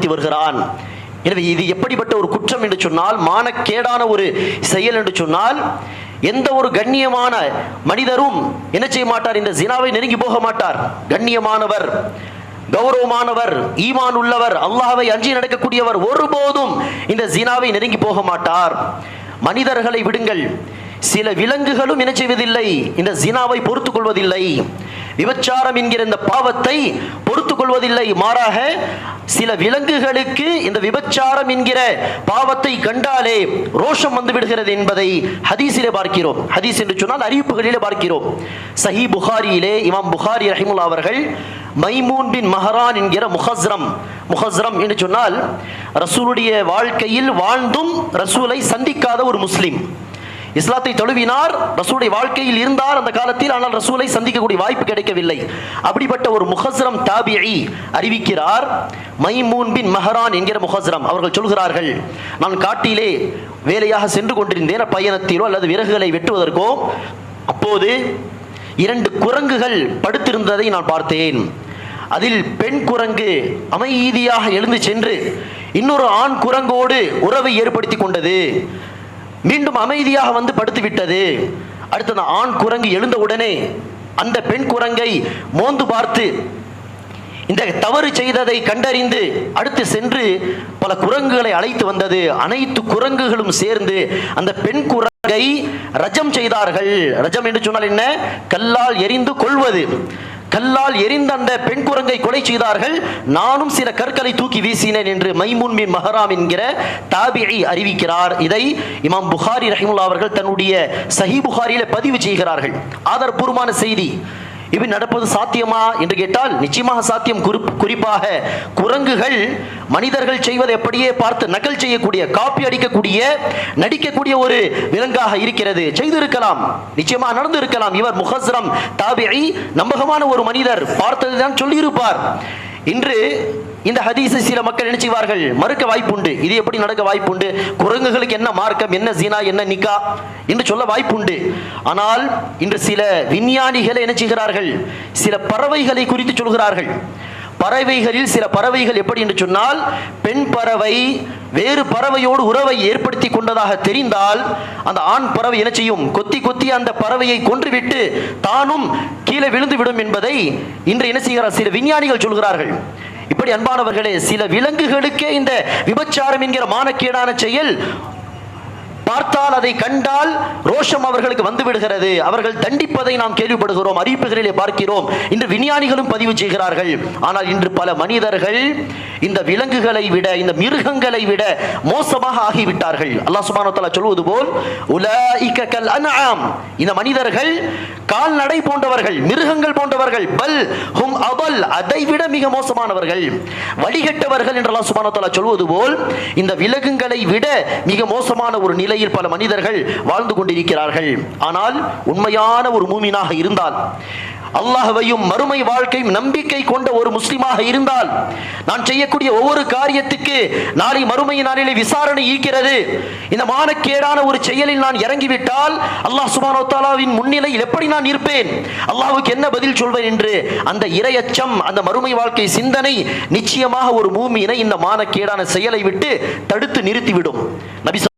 பயன்படுத்தி வருகிறான். எனவே இது எப்படிப்பட்ட ஒரு குற்றம் என்று சொன்னால் மானக்கேடான ஒரு செயல் என்று சொன்னால் எந்த ஒரு கண்ணியமான மனிதரும் என்ன செய்ய மாட்டார்? இந்த ஜினாவை நெருங்கி போக மாட்டார். கண்ணியமானவர் கௌரவமானவர் ஈமான் உள்ளவர் அல்லாஹ்வை அஞ்சி நடக்கக்கூடியவர் ஒருபோதும் இந்த ஜினாவை நெருங்கி போக மாட்டார். மனிதர்களை விடுங்கள். சில விலங்குகளும் என்ன செய்வதில்லை. இந்த ஜினாவை பொறுத்துக் கொள்வதில்லை. விபச்சாரம் என்கிற இந்த பாவத்தை பொறுத்து கொள்வதில்லை மாறாக சில விலங்குகளுக்கு இந்த விபச்சாரம் என்கிற பாவத்தை கண்டாலே ரோஷம் வந்து விடுகிறது என்பதை ஹதீஸிலே பார்க்கிறோம். ஹதீஸ் என்று சொன்னால் அறிவிப்புகளிலே பார்க்கிறோம். சஹி புகாரியிலே இமாம் புகாரி ரஹிமுல்லா அவர்கள் மைமூன் பின் மஹரான் என்கிற முஹஸ்ரம் முஹஸ்ரம் என்று சொன்னால் ரசூலுடைய வாழ்க்கையில் வாழ்ந்தும் ரசூலை சந்திக்காத ஒரு முஸ்லீம். இஸ்லாத்தை தழுவினார் ரசூலுடைய வாழ்க்கையில் இருந்தார் அந்த காலத்தில் ஆனால் ரசூலை சந்திக்கக்கூடிய வாய்ப்பு கிடைக்கவில்லை. அப்படிப்பட்ட ஒரு முஹஸ்ரம் தாபியி அறிவிக்கிறார் மைமூன் பின் மஹரான் என்கிற முஹஸ்ரம். அவர்கள் சொல்கிறார்கள் நான் காட்டிலே வேலையாக சென்று கொண்டிருந்தேன் பயணத்திலோ அல்லது விறகுகளை வெட்டுவதற்கோ அப்போது இரண்டு குரங்குகள் படுத்திருந்ததை நான் பார்த்தேன். அதில் பெண் குரங்கு அமைதியாக எழுந்து சென்று இன்னொரு ஆண் குரங்கோடு உறவை ஏற்படுத்தி கொண்டது. மீண்டும் அமைதியாக வந்து படுத்து விட்டது அடுத்து அந்த ஆண் குரங்கு எழுந்த உடனே அந்த பெண் குரங்கை மோந்து பார்த்து இந்த தவறு செய்ததை கண்டறிந்து அடுத்து சென்று பல குரங்குகளை அழைத்து வந்தது. அனைத்து குரங்குகளும் சேர்ந்து அந்த பெண் குரங்கை ரஜம் செய்தார்கள். ரஜம் என்று சொன்னால் என்ன? கல்லால் எரிந்து கொள்வது. கல்லால் எரிந்த அந்த பெண் குரங்கை கொலை செய்தார்கள். நானும் சில கற்களை தூக்கி வீசினேன் என்று மைமூன் பின் மஹராம் என்கிற தாபியை அறிவிக்கிறார். இதை இமாம் புகாரி ரஹிமுல்லா அவர்கள் தன்னுடைய சஹி புகாரியில பதிவு செய்கிறார்கள். ஆதாரபூர்வமான செய்தி. இது நடப்பது சாத்தியமா? என்று கேட்டால் நிச்சயமாக சாத்தியம். குறிப்- குறிப்பாக குரங்குகள் மனிதர்கள் செய்வதை அப்படியே பார்த்து நக்கல் செய்யக்கூடிய காப்பி அடிக்கக்கூடிய நடிக்கக்கூடிய ஒரு விலங்காக இருக்கிறது. செய்திருக்கலாம். நிச்சயமாக நடந்து இருக்கலாம் இவர் முஹஸ்ரம் தாபிஐ நம்பகமான ஒரு மனிதர். பார்த்ததுதான் சொல்லியிருப்பார். இன்று இந்த ஹதீஸை சில மக்கள் நினைச்சுவார்கள் மறுக்க வாய்ப்புண்டு. இது எப்படி நடக்க வாய்ப்புண்டு? குரங்குகளுக்கு என்ன மார்க்கம்? என்ன சீனா என்ன நிக்கா? என்று சொல்ல வாய்ப்புண்டு. ஆனால் இன்று சில விஞ்ஞானிகளை நினைச்சுகிறார்கள் சில பறவைகளை குறித்து சொல்கிறார்கள். பறவைகளில் சில பறவைகள் எப்படி என்று சொன்னால் பெண் பறவை வேறு பறவையோடு உறவை ஏற்படுத்தி கொண்டதாக தெரிந்தால் அந்த ஆண் பறவை என்ன செய்யும்? கொத்தி கொத்தி அந்த பறவையை கொன்றுவிட்டு தானும் கீழே விழுந்து விடும் என்பதை இன்று என்ன செய்கிறார்? சில விஞ்ஞானிகள் சொல்கிறார்கள். இப்படி அன்பானவர்களே சில விலங்குகளுக்கே இந்த விபச்சாரம் என்கிற மானக்கேடான செயல் பார்த்தால் அதை கண்டால் ரோஷம் அவர்களுக்கு வந்து விடுகிறது அவர்கள் தண்டிப்பதை நாம் கேள்விப்படுகிறோம் அறிவிப்புகளிலே பார்க்கிறோம். இன்று விஞ்ஞானிகளும் பதிவு செய்கிறார்கள். ஆனால் இன்று பல மனிதர்கள் இந்த விலங்குகளை விட இந்த மிருகங்களை விட மோசமாக ஆகிவிட்டார்கள். அல்லாஹ் சுப்ஹானஹு சொல்வது போல் உலாயிக கல் அன்ஆம். இந்த மனிதர்கள் கால்நடை போன்றவர்கள் மிருகங்கள் போன்றவர்கள் பல் ஹும் அபல் அதை விட மிக மோசமானவர்கள். வழிகட்டவர்கள் என்று அல்லாஹ் சுப்ஹானஹு சொல்வது போல் இந்த விலங்குகளை விட மிக மோசமான ஒரு நிலையில் பல மனிதர்கள் வாழ்ந்து கொண்டிருக்கிறார்கள். ஆனால் உண்மையான ஒரு மூமினாக இருந்தால் அல்லாஹவையும் மறுமை வாழ்க்கையும் நம்பிக்கை கொண்ட ஒரு முஸ்லிமாக இருந்தால் நான் செய்யக்கூடிய ஒவ்வொரு காரியத்துக்கு நாளை மறுமை நாளிலே விசாரணை ஈக்கிறது இந்த மானக்கேடான ஒரு செயலில் நான் இறங்கிவிட்டால் அல்லாஹ் சுபானோ தாலாவின் முன்னிலையில் எப்படி நான் இருப்பேன்? அல்லாஹுக்கு என்ன பதில் சொல்வேன் என்று அந்த இரையச்சம் அந்த மறுமை வாழ்க்கை சிந்தனை நிச்சயமாக ஒரு மூமியினை இந்த மானக்கேடான செயலை விட்டு தடுத்து நிறுத்திவிடும். நபி